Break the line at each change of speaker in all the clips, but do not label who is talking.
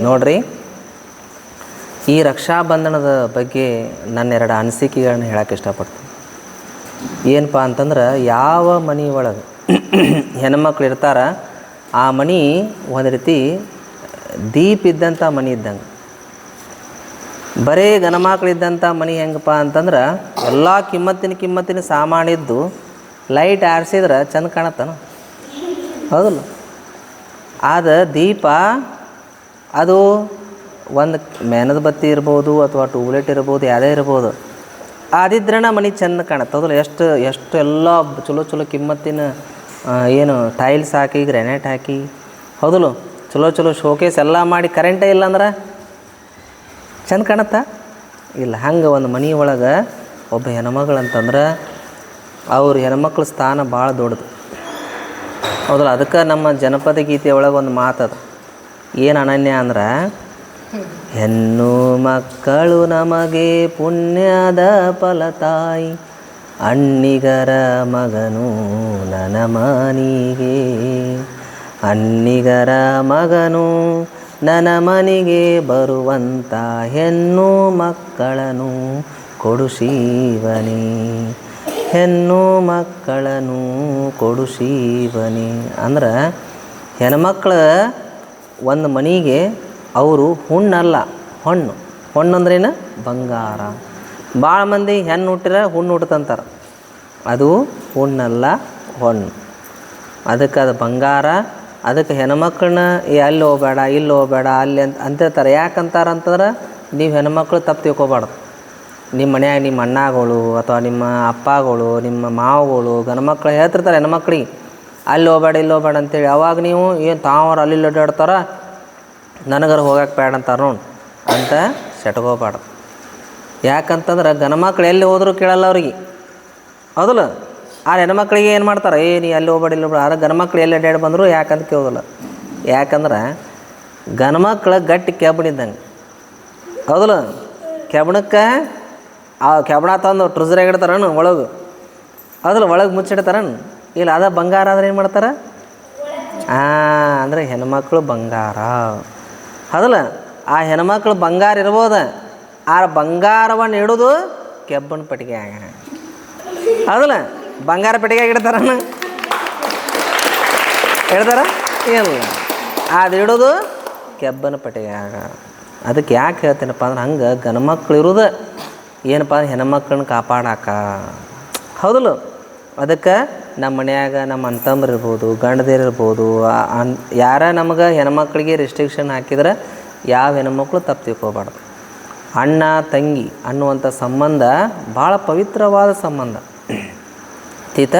ನೋಡ್ರಿ. ಈ ರಕ್ಷಾಬಂಧನದ ಬಗ್ಗೆ ನನ್ನ ಎರಡು ಅನಿಸಿಕೆಗಳನ್ನ ಹೇಳಕ್ಕೆ ಇಷ್ಟಪಡ್ತೀನಿ. ಏನಪ್ಪ ಅಂತಂದ್ರೆ, ಯಾವ ಮನೆ ಒಳಗೆ ಹೆಣ್ಮಕ್ಳು ಇರ್ತಾರ, ಆ ಮನೆ ಒಂದು ರೀತಿ ದೀಪ ಇದ್ದಂಥ ಮನೆ ಇದ್ದಂಗೆ. ಬರೇ ಗಣಮಕ್ಳಿದ್ದಂಥ ಮನೆ ಹೆಂಗಪ್ಪ ಅಂತಂದ್ರೆ, ಎಲ್ಲ ಕಿಮ್ಮತ್ತಿನ ಕಿಮ್ಮತ್ತಿನ ಸಾಮಾನಿದ್ದು ಲೈಟ್ ಆರಿಸಿದ್ರೆ ಚಂದ ಕಾಣತ್ತನ. ಹೌದಲ್ಲ? ಆದ ದೀಪ, ಅದು ಒಂದು ಮೇನದ ಬತ್ತಿ ಇರ್ಬೋದು ಅಥವಾ ಟ್ಯೂಬ್ಲೈಟ್ ಇರ್ಬೋದು ಯಾವುದೇ ಇರ್ಬೋದು ಅದಿದ್ರಣ ಮನೆ ಚೆಂದ ಕಾಣತ್ತೆ. ಹೌದಲ್ಲ? ಎಷ್ಟು ಎಷ್ಟು ಎಲ್ಲ ಚಲೋ ಚಲೋ ಕಿಮ್ಮತ್ತಿನ ಏನು ಟೈಲ್ಸ್ ಹಾಕಿ ಗ್ರ್ಯಾನೈಟ್ ಹಾಕಿ, ಹೌದಲ್ಲ? ಚಲೋ ಚಲೋ ಶೋಕೇಸ್ ಎಲ್ಲ ಮಾಡಿ ಕರೆಂಟೇ ಇಲ್ಲ ಅಂದ್ರೆ ಚಂದ ಕಾಣತ್ತಾ? ಇಲ್ಲ, ಹಂಗೆ ಒಂದು ಮನೆ ಒಳಗೆ ಒಬ್ಬ ಹೆಣ್ಮಗಳು ಅಂತಂದ್ರೆ ಅವ್ರ ಹೆಣ್ಮಕ್ಳ ಸ್ಥಾನ ಭಾಳ ದೊಡ್ಡದು. ಹೌದಲ್ಲ, ಅದಕ್ಕೆ ನಮ್ಮ ಜನಪದ ಗೀತೆ ಒಳಗೆ ಒಂದು ಮಾತದ ಏನು ಅನನ್ಯ ಅಂದ್ರೆ, ಹೆಣ್ಣು ಮಕ್ಕಳು ನಮಗೆ ಪುಣ್ಯದ ಫಲ ತಾಯಿ, ಅಣ್ಣಿಗರ ಮಗನು ನನ್ನ ಮನಿಗೆ. ಅಣ್ಣಿಗರ ಮಗನು ನನ್ನ ಮನೆಗೆ ಬರುವಂಥ ಹೆಣ್ಣು ಮಕ್ಕಳನು ಕೊಡು ಶಿವನೇ. ಹೆಣ್ಣು ಮಕ್ಕಳನು ಕೊಡು ಶಿವನೇ. ಅಂದ್ರೆ ಹೆಣ್ಮಕ್ಳು ಒಂದು ಮನೆಗೆ ಅವರು ಹುಣ್ಣಲ್ಲ, ಹೊಣ್ಣು. ಹೊಣ್ಣು ಅಂದ್ರೇನು? ಬಂಗಾರ. ಭಾಳ ಮಂದಿ ಹೆಣ್ಣು ಹುಟ್ಟಿರ ಹುಣ್ಣು ಹುಟ್ಟುತ್ತಂತಾರೆ. ಅದು ಹುಣ್ಣಲ್ಲ, ಹೊಣ್ಣು. ಅದಕ್ಕೆ ಅದು ಬಂಗಾರ, ಅದಕ್ಕೆ ಹೆಣ್ಮಕ್ಳನ್ನ ಅಲ್ಲಿ ಹೋಗಬೇಡ, ಇಲ್ಲಿ ಹೋಗಬೇಡ, ಅಲ್ಲಿ ಅಂತ ಅಂತಿರ್ತಾರೆ. ಯಾಕಂತಾರೆ ಅಂತಂದ್ರೆ ನೀವು ಹೆಣ್ಮಕ್ಳು ತಪ್ಪು ತಿಳ್ಕೊಬಾರ್ದು. ನಿಮ್ಮ ಮನ್ಯಾಗ ನಿಮ್ಮ ಅಣ್ಣಗಳು ಅಥವಾ ನಿಮ್ಮ ಅಪ್ಪಗಳು, ನಿಮ್ಮ ಮಾವುಗಳು ಗಂಡ್ಮಕ್ಳು ಹೇಳ್ತಿರ್ತಾರೆ ಹೆಣ್ಮಕ್ಳಿಗೆ. ಅಲ್ಲಿ ಹೋಗ್ಬೇಡ, ಇಲ್ಲಿ ಹೋಗ್ಬೇಡ ಅಂತೇಳಿ. ಅವಾಗ ನೀವು ಏನು ತಾವ್ರು ಅಲ್ಲಿ ಅಡ್ಡಾಡ್ತಾರ? ನನಗರ ಹೋಗಕ್ಕೆ ಬೇಡ ಅಂತಾರೆ ನೋಡಿ. ಅಂತ ಸೆಟ್ಕೋಬಾರ್ದು. ಯಾಕಂತಂದ್ರೆ ಗಂಡ್ಮಕ್ಳು ಎಲ್ಲಿ ಹೋದರೂ ಕೇಳಲ್ಲ ಅವ್ರಿಗೆ. ಹೌದಲ್ಲ? ಆ ಹೆಣ್ಮಕ್ಳಿಗೆ ಏನು ಮಾಡ್ತಾರೆ? ಏ, ನೀ ಅಲ್ಲಿ ಹೋಗ್ಬೇಡ, ಇಲ್ಲಿ ಹೋಗ್ಬೇಡ. ಆದ್ರೆ ಗಂಡ್ಮಕ್ಳು ಎಲ್ಲಿ ಅಡ್ಡಾಡಿ ಬಂದರೂ ಯಾಕಂತ ಕೇಳೋದಿಲ್ಲ. ಯಾಕಂದ್ರೆ ಗಂಡ್ಮಕ್ಳು ಗಟ್ಟಿ ಕೆಬ್ಬಣಿದ್ದಂಗೆ ಹೌದಲ್ಲ? ಕೆಬ್ಬಣಕ್ಕೆ ಆ ಕೆಬಣ ತಂದು ಟ್ರಿಜರಾಗ ಇಡ್ತಾರೇನು ಒಳಗೆ. ಅದ್ರಲ್ಲಿ ಒಳಗೆ ಮುಚ್ಚಿಡ್ತಾರೇನು. ಇಲ್ಲ, ಅದ ಬಂಗಾರ ಆದ್ರೆ ಏನು ಮಾಡ್ತಾರೆ? ಹಾಂ ಅಂದರೆ ಹೆಣ್ಮಕ್ಳು ಬಂಗಾರ. ಅದಲ್ಲ ಆ ಹೆಣ್ಮಕ್ಳು ಬಂಗಾರ ಇರ್ಬೋದು? ಆ ಬಂಗಾರವನ್ನು ಇಡೋದು ಕೆಬ್ಬನ ಪೆಟ್ಟಿಗೆಯಾಗ ಅದಲ್ಲ ಬಂಗಾರ ಪೆಟ್ಟಿಗೆಯಾಗ ಇಡ್ತಾರಣ್ಣ ಹೇಳ್ತಾರ ಇಲ್ಲ. ಅದು ಇಡೋದು ಕೆಬ್ಬನ ಪೆಟ್ಟಿಗೆಯಾಗ ಅದಕ್ಕೆ ಯಾಕೆ ಹೇಳ್ತೀನಪ್ಪ ಅಂದ್ರೆ ಹಂಗೆ ಗಂಡ್ಮಕ್ಳು ಇರೋದು. ಏನಪ್ಪ ಹೆಣ್ಮಕ್ಳನ್ನ ಕಾಪಾಡಾಕ. ಹೌದಲ್ಲ? ಅದಕ್ಕೆ ನಮ್ಮ ಮನ್ಯಾಗ ನಮ್ಮ ಅಂತಂಬ್ರು ಇರ್ಬೋದು ಅನ್, ಯಾರ ನಮಗೆ ಹೆಣ್ಮಕ್ಳಿಗೆ ರಿಸ್ಟ್ರಿಕ್ಷನ್ ಹಾಕಿದ್ರೆ ಯಾವ ಹೆಣ್ಮಕ್ಳು ತಪ್ಪು ತಿಳ್ಕೊಬಾರ್ದು ಅಣ್ಣ, ತಂಗಿ ಅನ್ನುವಂಥ ಸಂಬಂಧ ಭಾಳ ಪವಿತ್ರವಾದ ಸಂಬಂಧ. ತೀತ,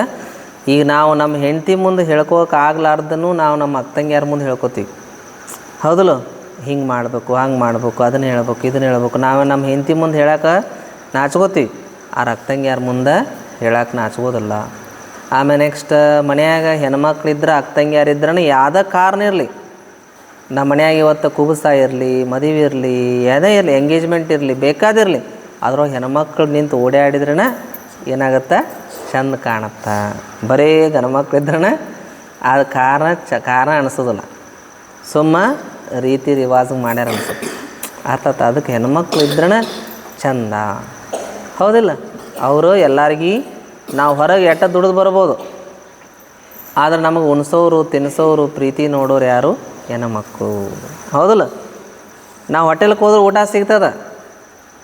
ಈಗ ನಾವು ನಮ್ಮ ಹೆಂಡತಿ ಮುಂದೆ ಹೇಳ್ಕೋಕೆ ಆಗ್ಲಾರ್ದನ್ನು ನಾವು ನಮ್ಮ ಅಕ್ಕ ತಂಗಿಯಾರ ಮುಂದೆ ಹೇಳ್ಕೊತೀವಿ. ಹೌದಲ್ಲ? ಹಿಂಗೆ ಮಾಡಬೇಕು, ಹಂಗೆ ಮಾಡಬೇಕು, ಅದನ್ನು ಹೇಳ್ಬೇಕು, ಇದನ್ನು ಹೇಳ್ಬೇಕು. ನಾವು ನಮ್ಮ ಹೆಂಡತಿ ಮುಂದೆ ಹೇಳಕ್ಕೆ ನಾಚ್ಕೋತೀವಿ ಆ ರಕ್ಕ ಯಾರು ಮುಂದೆ ಹೇಳಕ್ಕೆ ನಾಚ್ಕೋದಿಲ್ಲ. ಆಮೇಲೆ ನೆಕ್ಸ್ಟ್ ಮನ್ಯಾಗ ಹೆಣ್ಮಕ್ಳಿದ್ರೆ ಅಕ್ಕ ಯಾರಿದ್ರೂ ಯಾವುದೇ ಕಾರಣ ಇರಲಿ. ನಮ್ಮ ಮನ್ಯಾಗ ಇವತ್ತು ಕುಬುಸ ಇರಲಿ, ಮದುವೆ ಇರಲಿ, ಏನೇ ಇರಲಿ ಎಂಗೇಜ್ಮೆಂಟ್ ಇರಲಿ ಬೇಕಾದಿರಲಿ ಅದ್ರೊಳಗೆ ಹೆಣ್ಮಕ್ಳು ನಿಂತು ಓಡಾಡಿದ್ರೇ ಏನಾಗುತ್ತೆ? ಚೆಂದ ಕಾಣುತ್ತೆ. ಬರೀ ಗಂಡ್ಮಕ್ಳಿದ್ರೇ ಆ ಕಾರಣ ಚ ಕಾರಣ ಅನಿಸೋದಿಲ್ಲ. ಸುಮ್ಮ ರೀತಿ ರಿವಾಜ್ ಮಾಡ್ಯಾರ ಅನ್ಸುತ್ತೆ. ಅರ್ಥ ಅದಕ್ಕೆ ಹೆಣ್ಮಕ್ಳು ಇದ್ರೇ ಚಂದ. ಹೌದಿಲ್ಲ. ಅವರು ಎಲ್ಲರಿಗೂ ನಾವು ಹೊರಗೆ ಎಟ್ಟ ದುಡಿದು ಬರ್ಬೋದು. ಆದ್ರೆ ನಮಗೆ ಉಣಿಸೋರು ತಿನ್ನಿಸೋರು ಪ್ರೀತಿ ನೋಡೋರು ಯಾರು? ಹೆಣ್ಮಕ್ಳು ಹೌದಲ್ಲ. ನಾವು ಹೋಟೆಲ್ಗೆ ಹೋದ್ರೆ ಊಟ ಸಿಗ್ತದೆ.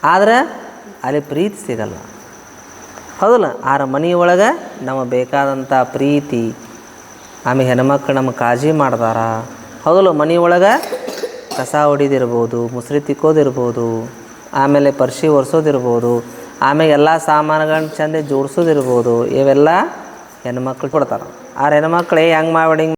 ಆದರೆ ಅಲ್ಲಿ ಪ್ರೀತಿ ಸಿಗಲ್ಲ. ಹೌದಲ್ಲ. ಆರ ಮನೆಯೊಳಗೆ ನಮಗೆ ಬೇಕಾದಂಥ ಪ್ರೀತಿ, ಆಮೇಲೆ ಹೆಣ್ಮಕ್ಳು ನಮಗೆ ಕಾಳಜಿ ಮಾಡ್ದಾರ. ಹೌದಲ್ಲ. ಮನೆಯೊಳಗೆ ಕಸ ಹೊಡಿದಿರ್ಬೋದು, ಮುಸ್ರಿ ತಿಕ್ಕೋದಿರ್ಬೋದು, ಆಮೇಲೆ ಪರ್ಶಿ ಒರೆಸೋದಿರ್ಬೋದು. ಆಮೇಲೆ ಎಲ್ಲ ಸಾಮಾನುಗಳನ್ನ ಚಂದ ಜೋಡಿಸೋದಿರ್ಬೋದು ಇವೆಲ್ಲ ಹೆಣ್ಮಕ್ಳು ಕೊಡ್ತಾರೆ. ಆ ಹೆಣ್ಮಕ್ಳು ಹೆಂಗೆ ಮಾಡಿ